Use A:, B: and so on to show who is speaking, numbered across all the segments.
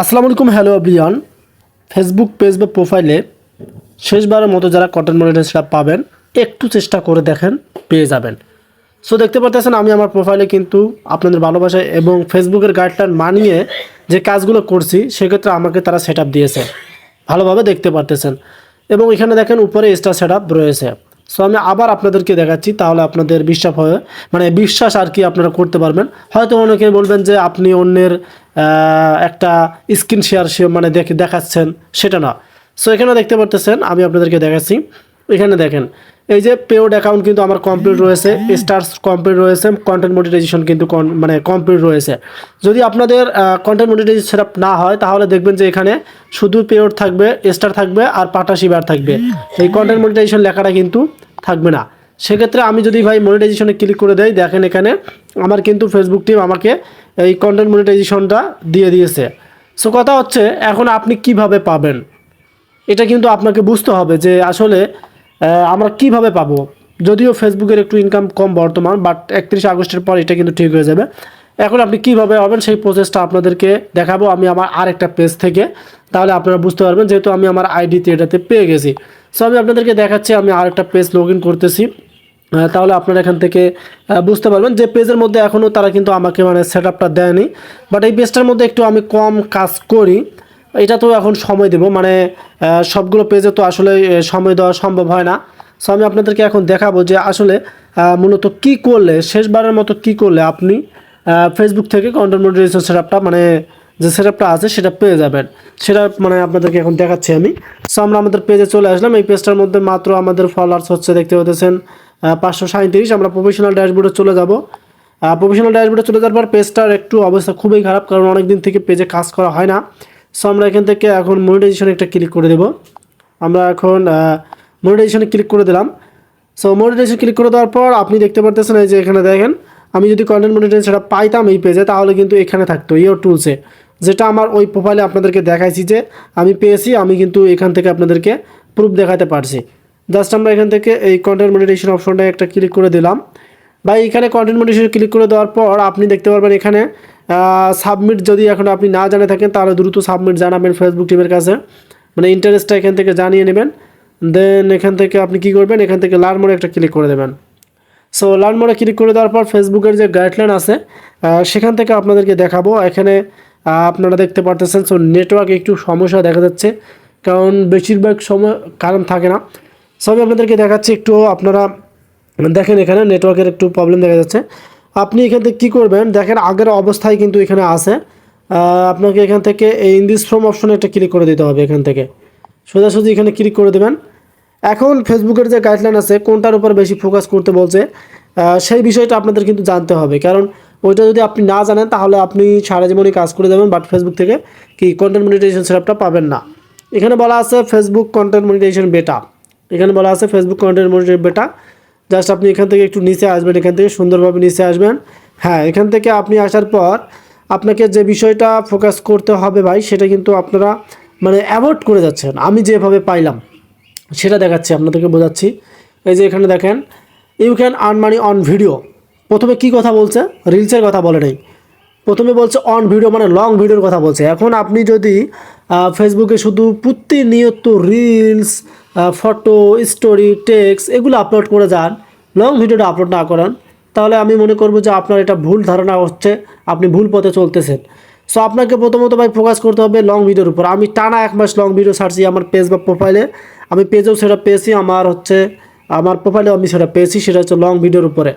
A: আসসালামু আলাইকুম, hello Brian Facebook page বা প্রোফাইলে শেষবারের মতো যারা কটন কন্টেন্ট সেটা পাবেন, একটু চেষ্টা করে দেখেন, পেয়ে যাবেন। সো দেখতে পারতেছেন, আমি আমার প্রোফাইলে কিন্তু আপনাদের ভালোবাসায় এবং ফেসবুকের গাইডলাইন মানিয়ে যে কাজগুলো করছি, সেক্ষেত্রে আমাকে তারা সেট দিয়েছে। ভালোভাবে দেখতে পারতেছেন। এবং এখানে দেখেন, উপরে এক্সট্রা সেট রয়েছে। সো আমি আবার আপনাদেরকে দেখাচ্ছি, তাহলে আপনাদের বিশ্বাস হয় মানে বিশ্বাস আর কি আপনারা করতে পারবেন। হয়তো অনেকে বলবেন যে আপনি অন্যের একটা স্ক্রিন শেয়ার মানে দেখে দেখাচ্ছেন, সেটা না। সো এখানে দেখতে পারতেছেন, আমি আপনাদেরকে দেখাচ্ছি। এখানে দেখেন। এই যে পেড অ্যাকাউন্ট কিন্তু আমার কমপ্লিট রয়েছে স্টার্স কমপ্লিট রয়েছে কন্টেন্ট মনিটাইজেশন কিন্তু মানে কমপ্লিট রয়েছে। যদি আপনাদের কন্টেন্ট মনিটাইজেশন সেট না হয়, তাহলে দেখবেন যে এখানে শুধু পেড থাকবে স্টার থাকবে আর পাটাশি বার থাকবে। এই কন্টেন্ট মনিটাইজেশন লেখাটা কিন্তু থাকবে না। সেক্ষেত্রে আমি যদি ভাই মনিটাইজেশনে ক্লিক করে দেই, দেখেন এখানে আমার কিন্তু ফেসবুক টিম আমাকে এই কন্টেন্ট মনিটাইজেশনটা দিয়ে দিয়েছে। সো কথা হচ্ছে, এখন আপনি কীভাবে পাবেন? এটা কিন্তু আপনাকে বুঝতে হবে যে আসলে আমরা কীভাবে পাবো? যদিও ফেসবুকের একটু ইনকাম কম বর্তমান বাট একত্রিশ আগস্টের পর এটা কিন্তু ঠিক হয়ে যাবে। এখন আপনি কীভাবে হবেন সেই প্রসেসটা আপনাদেরকে দেখাবো। আমি আমার আরেকটা পেজ থেকে, তাহলে আপনারা বুঝতে পারবেন যেহেতু আমি আমার আইডিতে এটাতে পেয়ে গেছি। সো আমি আপনাদেরকে দেখাচ্ছি, আমি আরেকটা পেজ লগ করতেছি। তাহলে আপনারা এখান থেকে বুঝতে পারবেন যে পেজের মধ্যে এখনও তারা কিন্তু আমাকে মানে সেট আপটা দেয়নি। বাট এই পেজটার মধ্যে একটু আমি কম কাজ করি। এটা তো এখন সময় দেব মানে সবগুলো পেজে তো আসলে সময় দেওয়া সম্ভব হয় না। সো আমি আপনাদেরকে এখন দেখাবো যে আসলে মূলত কি করলে, শেষবারের মতো কি করলে আপনি ফেসবুক থেকে কন্টেন্ট মনিটাইজেশন সেটআপটা মানে যে সেটআপটা আছে, সেটা পেয়ে যাবেন। সেটা মানে আপনাদেরকে এখন দেখাচ্ছি আমি। সো আমরা আমাদের পেজে চলে আসলাম। এই পেজটার মধ্যে মাত্র আমাদের ফলোয়ার্স হচ্ছে, দেখতে পাচ্ছেন পাঁচশো সাঁত্রিশ আমরা প্রফেশনাল ড্যাশবোর্ডে চলে যাব। প্রফেশনাল ড্যাশবোর্ডে চলে যাওয়ার পর পেজটার একটু অবস্থা খুবই খারাপ, কারণ অনেক দিন থেকে পেজে কাজ করা হয় না। সো আমরা এখান থেকে এখন মনিটাইজেশন একটা ক্লিক করে দেব। আমরা এখন মনিটাইজেশনে ক্লিক করে দিলাম। সো মনিটাইজেশন ক্লিক করে দেওয়ার পর আপনি দেখতে পারতেছেন এই যে এখানে দেখেন, আমি যদি কন্টেন্ট মনিটাইজেশন সেটা পাইতাম এই পেজে তাহলে কিন্তু এখানে থাকতো ইয়োর টুলসে যেটা আমার ওই প্রোফাইলে আপনাদেরকে দেখাইছি যে, আমি পেয়েছি, আমি কিন্তু এখান থেকে আপনাদেরকে প্রুফ দেখাতে পারছি। জাস্ট আমরা এখান থেকে এই কন্টেন্ট মনিটাইজেশন অপশনটা একটা ক্লিক করে দিলাম। বা এখানে কন্টেন্ট মনিটাইজেশন ক্লিক করে দেওয়ার পর আপনি দেখতে পারবেন এখানে সাবমিট যদি এখন আপনি না জানে থাকেন, তাহলে দ্রুত সাবমিট জানাবেন ফেসবুক টিমের কাছে। মানে ইন্টারেস্টটা এখান থেকে জানিয়ে নেবেন। দেন এখান থেকে আপনি কি করবেন? এখান থেকে লার্ন মোড়ে একটা ক্লিক করে দেবেন। সো লার্ন মোড়ে ক্লিক করে দেওয়ার পর ফেসবুকের যে গাইডলাইন আছে সেখান থেকে আপনাদেরকে দেখাবো। এখানে আপনারা দেখতে পারতেছেন। সো নেটওয়ার্ক একটু সমস্যা দেখা যাচ্ছে। কারণ বেশিরভাগ সময় কারণ থাকে না। সো আমি আপনাদেরকে দেখাচ্ছি একটু, আপনারা দেখেন এখানে নেটওয়ার্কের একটু প্রবলেম দেখা যাচ্ছে। আপনি এখান থেকে কী করবেন? দেখেন আগের অবস্থায় কিন্তু এখানে আছে। আপনাকে এখান থেকে এই ইন দিস ফ্রম অপশনে একটা ক্লিক করে দিতে হবে এখান থেকে। সোজাসুজি এখানে ক্লিক করে দেবেন। এখন ফেসবুকের যে গাইডলাইন আছে, কোনটার উপর বেশি ফোকাস করতে বলছে সেই বিষয়টা আপনাদের কিন্তু জানতে হবে। কারণ ওইটা যদি আপনি না জানেন, তাহলে আপনি সারা জীবনই কাজ করে দেবেন বাট ফেসবুক থেকে কি কন্টেন্ট মনিটাইজেশন সেটআপটা পাবেন না। এখানে বলা আছে ফেসবুক কন্টেন্ট মনিটাইজেশন বেটা এখানে বলা আছে Facebook content monetization beta just আপনি এখান থেকে একটু নিচে আসবেন, এখান থেকে সুন্দরভাবে নিচে আসবেন। হ্যাঁ এখান থেকে আপনি আসার পর আপনাকে যে বিষয়টা ফোকাস করতে হবে ভাই, সেটা কিন্তু আপনারা মানে অ্যাভয়েড করে যাচ্ছেন। আমি যেভাবে পাইলাম, সেটা দেখাচ্ছি, আপনাদেরকে বোঝাচ্ছি। এই যে এখানে দেখেন you can earn money on video প্রথমে কি কথা বলছে? রিলসের কথা বলে নেই। প্রথমে বলছে অন ভিডিও মানে লং ভিডিওর কথা বলছে। এখন আপনি যদি ফেসবুকে শুধু প্রতিনিয়ত রিলস ফটো স্টোরি টেক্স এগুলো আপলোড করে যান লং ভিডিওটা আপলোড না করান, তাহলে আমি মনে করব যে আপনার এটা ভুল ধারণা হচ্ছে, আপনি ভুল পথে চলতেছেন। সো আপনাকে প্রথমত ভাই ফোকাস করতে হবে লং ভিডিওর উপর। আমি টানা এক মাস লং ভিডিও ছাড়ছি আমার পেজ বা প্রোফাইলে আমি পেজেও সেটা পেয়েছি, আমার হচ্ছে, আমার প্রোফাইলেও আমি সেটা পেয়েছি, সেটা হচ্ছে লং ভিডিওর উপরে।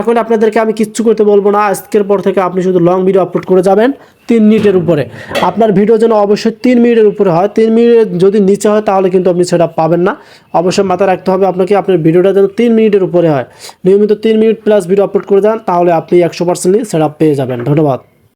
A: এখন আপনাদেরকে আমি কিচ্ছু করতে বলব না। আজকের পর থেকে আপনি শুধু লং ভিডিও আপলোড করে যাবেন তিন মিনিটের উপরে। আপনার ভিডিও যেন অবশ্যই তিন মিনিটের উপরে হয়। তিন মিনিট যদি নিচে হয়, তাহলে কিন্তু আপনি সেটা পাবেন না। অবশ্যই মাথায় রাখতে হবে আপনাকে, আপনার ভিডিওটা যেন তিন মিনিটের উপরে হয়। নিয়মিত তিন মিনিট প্লাস ভিডিও আপলোড করে যান, তাহলে আপনি একশো পার্সেন্টলি সেটা পেয়ে যাবেন। ধন্যবাদ।